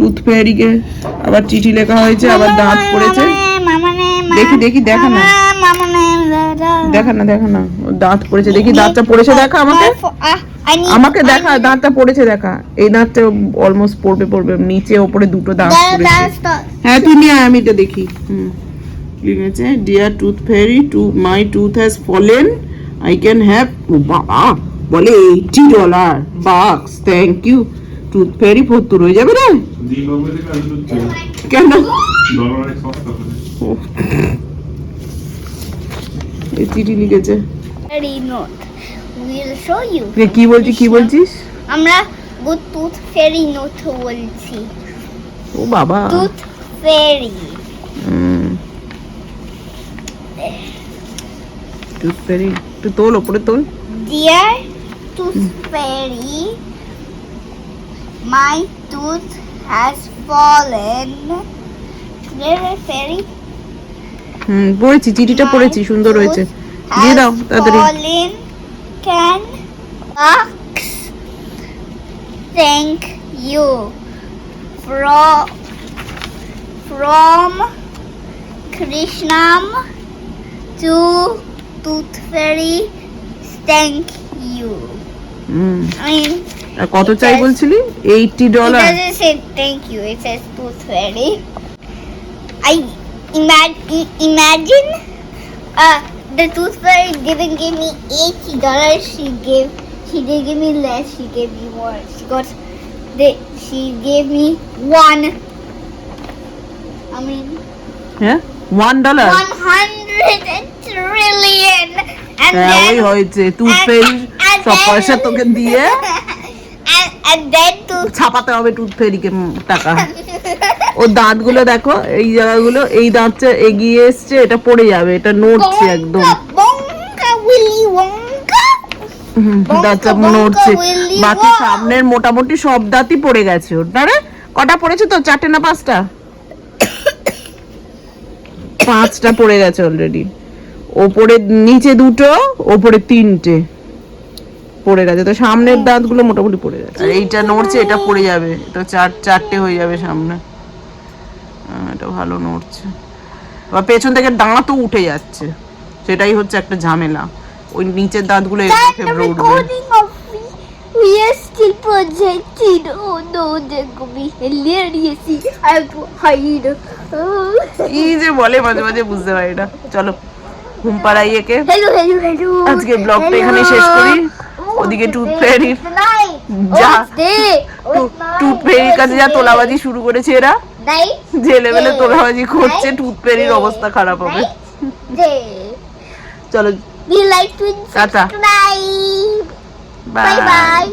Tooth ফেয়ারিকে আবার চিঠি লেখা হয়েছে আবার দাঁত পড়েছে। দেখি দেখি দেখা না। দেখা না দেখা না। দাঁত পড়েছে। দেখি দাঁতটা পড়েছে দেখা আমাকে। আমাকে দেখা দাঁতটা পড়েছে দেখা। এই দাঁতটা অলমোস্ট পড়বে পড়বে। নিচে ওপরে দুটো দাঁত পড়েছে। হ্যাঁ তুই নিয়ে আয়, আমি এটা দেখি। হুম। লিখেছে dear tooth fairy to my tooth has fallen I can have বাবা বলে এইটি ডলার বাক্স থ্যাংক ইউ টুথ ফেয়ারি ভর্তুর হয়ে যাবে হচ্ছে কেন। এই চিঠি লিখেছে। কি বলছিস কি বলছিস? আমরা টুথ ফেরি নোট বলছি। ও বাবা। টুথ ফেরি টুথ ফেয়ারি একটু তোল ওপরে তোল। Dear tooth fairy my tooth has fallen fairy হুম পড়েছি চিঠিটা পড়েছি সুন্দর হয়েছে দিয়ে দাও তাড়াতাড়ি Fallen can box. Thank you. From from Krishnam to Tooth Fairy. Thank you. Hmm I mean, আর কত চাই বলছিলি eighty it dollar doesn't say thank you. It says Tooth Fairy. I imagine imagine uh the Tooth Fairy didn't give me eighty dollars. She gave she didn't give me less. She gave me more. She got the she gave me one. I mean হ্যাঁ one dollar one hundred trillion. And হ্যাঁ ওই then হয়েছে tooth and- fairy and সব পয়সা তোকে দিয়ে ছাপাতে হবে tooth টাকা। ও দাঁতগুলো দেখো এই জায়গাগুলো এই দাঁতটা এগিয়ে এসছে এটা পড়ে যাবে এটা নড়ছে একদম। দাঁতটা নড়ছে। বাকি সামনের মোটামুটি সব দাঁতই পড়ে গেছে ওর। না কটা পড়েছে তো চারটে না পাঁচটা? পাঁচটা পড়ে গেছে অলরেডি ওপরে নিচে দুটো ওপরে তিনটে। পড়ে গেছে। তো সামনের দাঁতগুলো মোটামুটি পড়ে গেছে। আর এইটা নড়ছে এটা পড়ে যাবে। এটা চার চারটে হয়ে যাবে সামনে। এটা ভালো নড়ছে। আবার পেছন থেকে দাঁতও উঠে যাচ্ছে। সেটাই হচ্ছে একটা ঝামেলা। ওই নিচের দাঁতগুলো ফেবড়ে উঠবে। we, we are still projected. Oh no, that could be hilarious. I have to hide. Oh. যে বলে মাঝে মাঝে বুঝতে পারি না। চলো ঘুম পাড়াই একে. আজকে ব্লগটা এখানে শেষ করি। ওদিকে টুথ ফেরির যা টুথ ফেরির কাছে যা তোলাবাজি শুরু করেছে এরা। যে লেভেলে তোলাবাজি করছে টুথ ফেরির অবস্থা খারাপ হবে। চলো। Tata bye bye.